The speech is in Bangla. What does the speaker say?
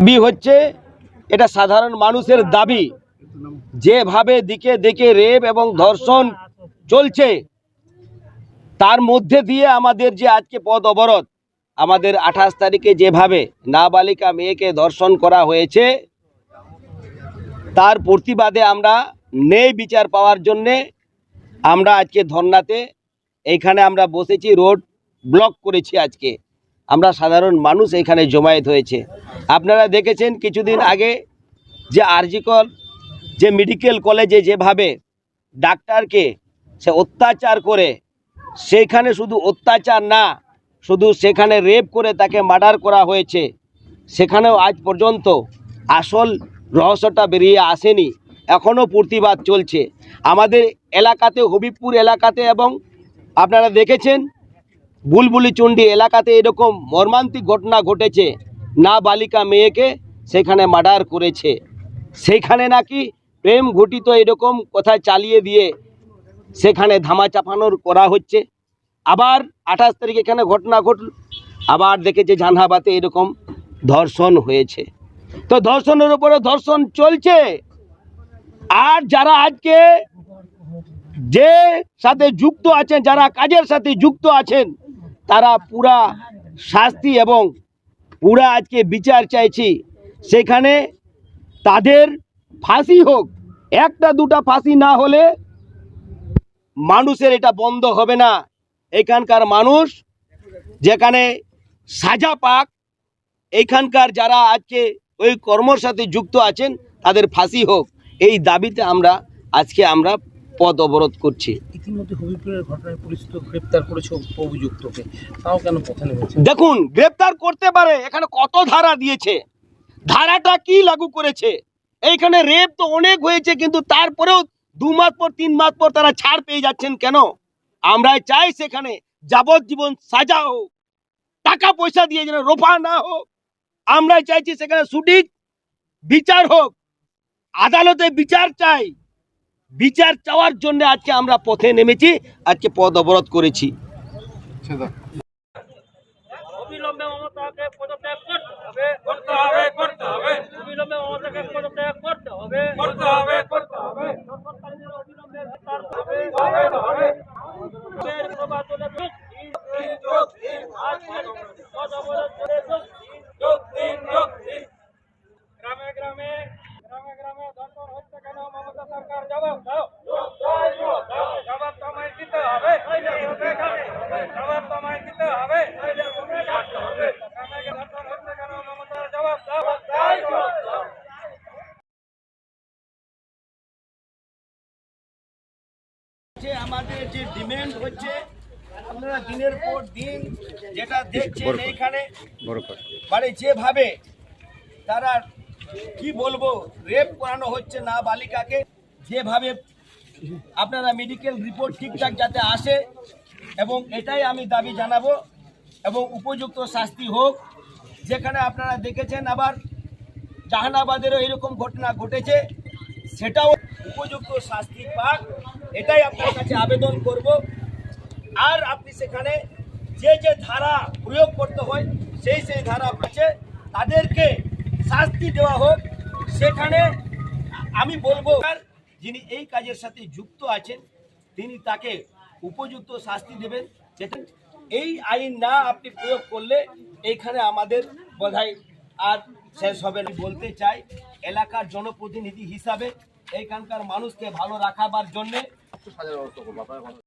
দাবি হচ্ছে, এটা সাধারণ মানুষের দাবি। যেভাবে দিকে দিকে রেপ এবং ধর্ষণ চলছে, তার মধ্যে দিয়ে আমাদের যে আজকে পদ অবরোধ, আমাদের আঠাশ তারিখে যেভাবে নাবালিকা মেয়েকে ধর্ষণ করা হয়েছে, তার প্রতিবাদে আমরা নেই বিচার পাওয়ার জন্যে আমরা আজকে ধর্নাতে, এইখানে আমরা বসেছি, রোড ব্লক করেছি আজকে। আমরা সাধারণ মানুষ এখানে জমায়েত হয়েছে। আপনারা দেখেছেন কিছুদিন আগে যে আরজিকর যে মেডিকেল কলেজে যেভাবে ডাক্তারকে সে অত্যাচার করে, সেখানে শুধু অত্যাচার না, শুধু সেখানে রেপ করে তাকে মার্ডার করা হয়েছে, সেখানেও আজ পর্যন্ত আসল রহস্যটা বেরিয়ে আসেনি। এখনও প্রতিবাদ চলছে। আমাদের এলাকাতে, হবিবপুর এলাকাতে এবং আপনারা দেখেছেন বুলবুলি চণ্ডী এলাকাতে এরকম মর্মান্তিক ঘটনা ঘটেছে। না বালিকা মেয়েকে সেখানে মার্ডার করেছে। সেইখানে নাকি প্রেম ঘটিত এরকম কথা চালিয়ে দিয়ে সেখানে ধামা চাপানোর করা হচ্ছে। আবার আঠাশ তারিখ এখানে ঘটনা ঘটল। আবার দেখেছে জানহাবাতে এরকম ধর্ষণ হয়েছে। তো ধর্ষণের উপরে ধর্ষণ চলছে। আর যারা আজকে যে সাথে যুক্ত আছেন, যারা কাজের সাথে যুক্ত আছেন তারা পুরা শাস্তি এবং পুরা আজকে বিচার চাইছি। সেখানে তাদের ফাঁসি হোক, একটা দুটা ফাঁসি না হলে মানুষের এটা বন্ধ হবে না। এখানকার মানুষ যেখানে সাজা পাক এইখানকার যারা আজকে ওই কর্মর সাথে যুক্ত আছেন, তাদের ফাঁসি হোক। এই দাবিতে আমরা, আজকে আমরা পদ অবরোধ করছে। ইতিমধ্যে হবিপুরের ঘটনায় পুলিশ তো গ্রেপ্তার করেছে অভিযুক্তকে। তাও কেন পথে নেমেছে? দেখুন গ্রেপ্তার করতে পারে এখানে কত ধারা দিয়েছে। ধারাটা কি লাগু করেছে? এইখানে রেপ তো অনেক হয়েছে কিন্তু তারপরেও দু মাস পর তিন মাস পর তারা ছাড় পেয়ে যাচ্ছেন কেন? আমরা চাই সেখানে যাবজ্জীবন সাজা হোক টাকা পয়সা দিয়ে যেন রোপা না হোক। আমরা চাইছি সেখানে সঠিক বিচার হোক। আদালতে বিচার চাই। বিচার চাওয়ার জন্য আজকে আমরা পথে নেমেছি আজকে পদ অবরোধ করেছি। অবিলম্বে মমতাকে পদত্যাগ করতে হবে করতে হবে করতে হবে অবিলম্বে মমতাকে পদত্যাগ করতে হবে করতে হবে করতে হবে সরকারের অবিলম্বে গ্রেফতার হবে হবে হবে ফের প্রবাদলে যোগ দিন যোগ দিন আজ পদ অবরোধ করে যোগ দিন যোগ দিন যোগ দিন গ্রামে গ্রামে গ্রামে গ্রামে ধর্ষণ হচ্ছে কেন মমতা সরকার জবাব দাও জবাব তোমায় দিতে হবে জবাব তোমায় দিতে হবে গ্রামে গ্রামে ধর্ষণ হচ্ছে কেন মমতার জবাব দাও যে আমাদের যে ডিমান্ড হচ্ছে আপনারা দিনের পর দিন যেটা দেখছেন এইখানে মানে যেভাবে তারা কি বলব রেপ করানো হচ্ছে না বালিকাকে যেভাবে আপনারা মেডিকেল রিপোর্ট ঠিকঠাক যাতে আসে এবং এটাই আমি দাবি জানাব এবং উপযুক্ত শাস্তি হোক যেখানে আপনারা দেখেছেন আবার জাহানাবাদেরও এরকম ঘটনা ঘটেছে সেটাও উপযুক্ত শাস্তি পাক। এটাই আপনার কাছে আবেদন করব। আর আপনি সেখানে যে যে ধারা প্রয়োগ করতে হয়, সেই সেই ধারা আছে তাদেরকে শাস্তি দেওয়া হোক। সেখানে আমি বলব যিনি এই কাজের সাথে যুক্ত আছেন, তিনি তাকে উপযুক্ত শাস্তি দেবেন। যেটা এই আইন না আপনি প্রয়োগ করলে এইখানে আমাদের বোধহয় আর শেষ হবে না। বলতে চাই, এলাকার জনপ্রতিনিধি হিসাবে এইখানকার মানুষকে ভালো রাখাবার জন্যে সাজার ব্যবস্থা করব আপনার